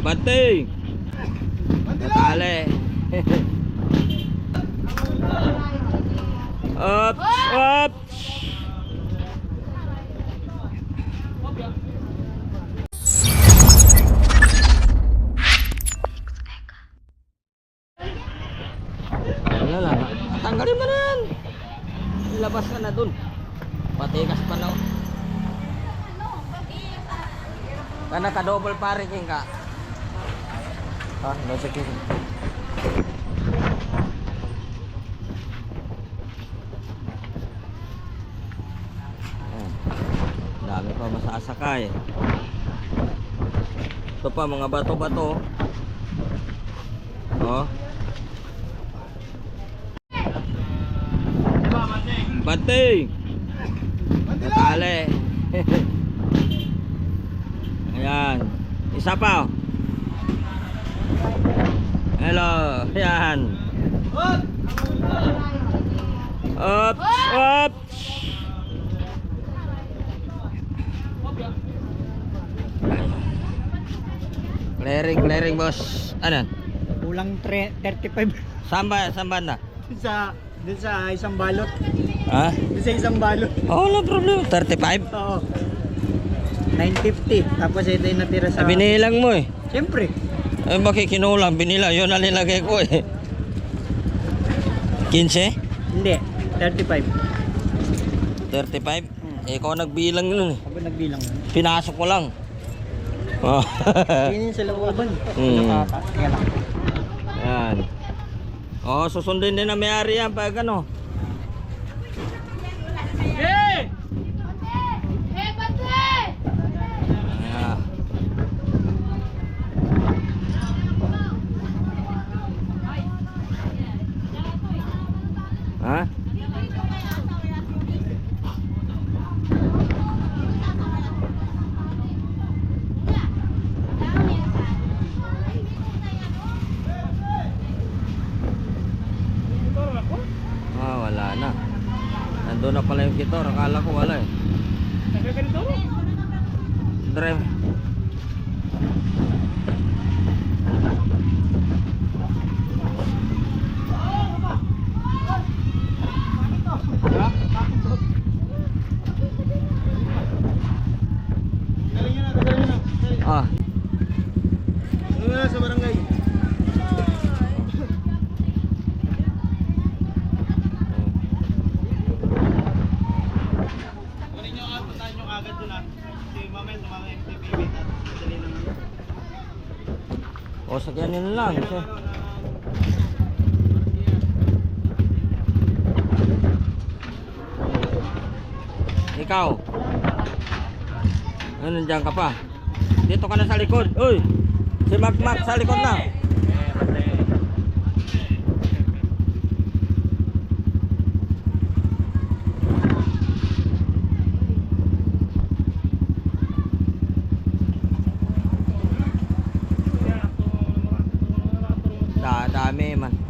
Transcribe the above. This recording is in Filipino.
Banting! Natali. Wala lang. Tanggalin mo na yan. Ilabas ka na dun. Patigas pa na. Kana ka double parking ka. Ah, no sige. Ayan. Dami pa masasakay. Ito pa mga bato-bato. Oh. Banting! Natali. Ayan. Isa pa. oh. Hello. Ayan. Ups! Ups! Clearing, clearing boss. Ano? Kulang tre- 35 Saan ba? Saan ba na? sa dun sa isang balot. Ha? Dun sa isang balot. Oh, no problem. 35? Oo. 950. Tapos ito yung natira sa... Sabi nilang mo eh. Siyempre. Eh, bakit kinulang? Binila. Yun ang nilagay ko eh. 15? Hindi. 35. 35? Eh, ikaw nagbilang nun eh. Ako nagbilang nun. Pinasok ko lang. Oh. Yun sa looban. Hmm. Nakaka. Kaya lang. Yan. Oh, susundin din na may-ari yan pag ano. Ah. Ha? Ah, wala na. Nandun na pala yung kitor. Akala ko wala eh. Drive. Ah, sa barangay. Kunin nyo agad, puntahan nyo agad doon ah. Si yung TPB. Dali lang. o sa ganyan na lang. Kasi, ikaw. Ano nandiyan ka pa? Dito ka na sa likod. Uy! Si Mac sa likod na. Da, dami man.